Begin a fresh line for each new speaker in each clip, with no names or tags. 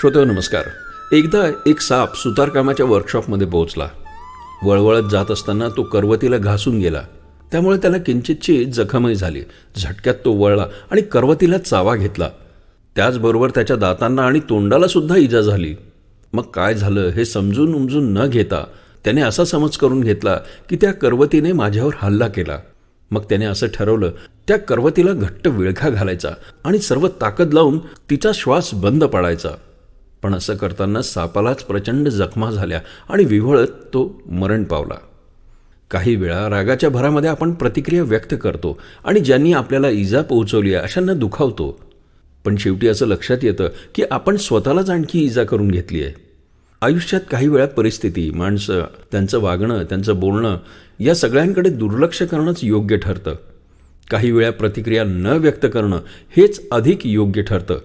श्रोतेहो नमस्कार. एकदा एक साप सुतारकामाच्या वर्कशॉपमध्ये पोहोचला. वळवळत जात असताना तो करवतीला घासून गेला. त्यामुळे त्याला किंचितची जखमही झाली. झटक्यात तो वळला आणि करवतीला चावा घेतला. त्याचबरोबर त्याच्या दातांना आणि तोंडाला सुद्धा इजा झाली. मग काय झालं हे समजून उमजून न घेता त्याने असा समज करून घेतला की त्या करवतीने माझ्यावर हल्ला केला. मग त्याने असं ठरवलं त्या करवतीला घट्ट विळखा घालायचा आणि सर्व ताकद लावून तिचा श्वास बंद पाडायचा. पण असं करताना सापालाच प्रचंड जखमा झाल्या आणि विव्हळत तो मरण पावला. काही वेळा रागाच्या भरामध्ये आपण प्रतिक्रिया व्यक्त करतो आणि ज्यांनी आपल्याला इजा पोहोचवली आहे अशांना दुखावतो. पण शेवटी असं लक्षात येतं की आपण स्वतःलाच आणखी इजा करून घेतली आहे. आयुष्यात काही वेळा परिस्थिती माणसं त्यांचं वागणं त्यांचं बोलणं या सगळ्यांकडे दुर्लक्ष करणंच योग्य ठरतं. काही वेळा प्रतिक्रिया न व्यक्त करणं हेच अधिक योग्य ठरतं.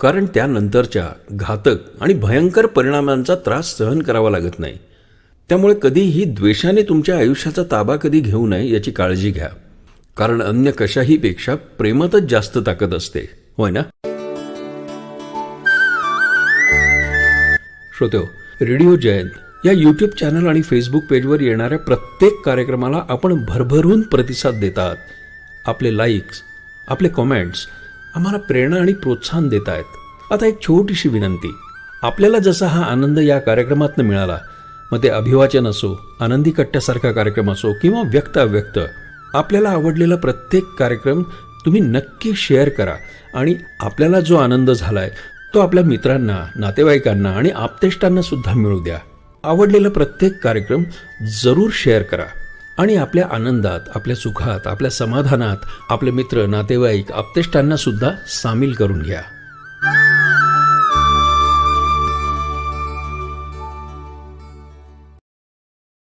कारण त्यानंतरच्या घातक आणि भयंकर परिणामांचा त्रास सहन करावा लागत नाही. त्यामुळे कधीही द्वेषाने तुमच्या आयुष्याचा ताबा कधी घेऊ नये याची काळजी घ्या. कारण अन्य कशाही पेक्षा प्रेमातच जास्त ताकद असते. होय ना? श्रोतो रेडिओ जयंत या यूट्यूब चॅनल आणि फेसबुक पेजवर येणाऱ्या प्रत्येक कार्यक्रमाला आपण भरभरून प्रतिसाद देतात. आपले लाईक्स आपले कॉमेंट्स आम्हाला प्रेरणा आणि प्रोत्साहन देत आहेत आता एक छोटीशी विनंती. आपल्याला जसा हा आनंद या कार्यक्रमातनं मिळाला मग ते अभिवाचन असो आनंदी कट्ट्यासारखा कार्यक्रम असो किंवा व्यक्त अव्यक्त आपल्याला आवडलेला प्रत्येक कार्यक्रम तुम्ही नक्की शेअर करा आणि आपल्याला जो आनंद झालाय तो आपल्या मित्रांना नातेवाईकांना आणि आपतेष्टांना सुद्धा मिळू द्या. आवडलेला प्रत्येक कार्यक्रम जरूर शेअर करा. आणि आपल्या आनंदात आपल्या सुखात आपल्या समाधानात आपले मित्र नातेवाईक आपतेष्टांना सुद्धा सामील करून घ्या.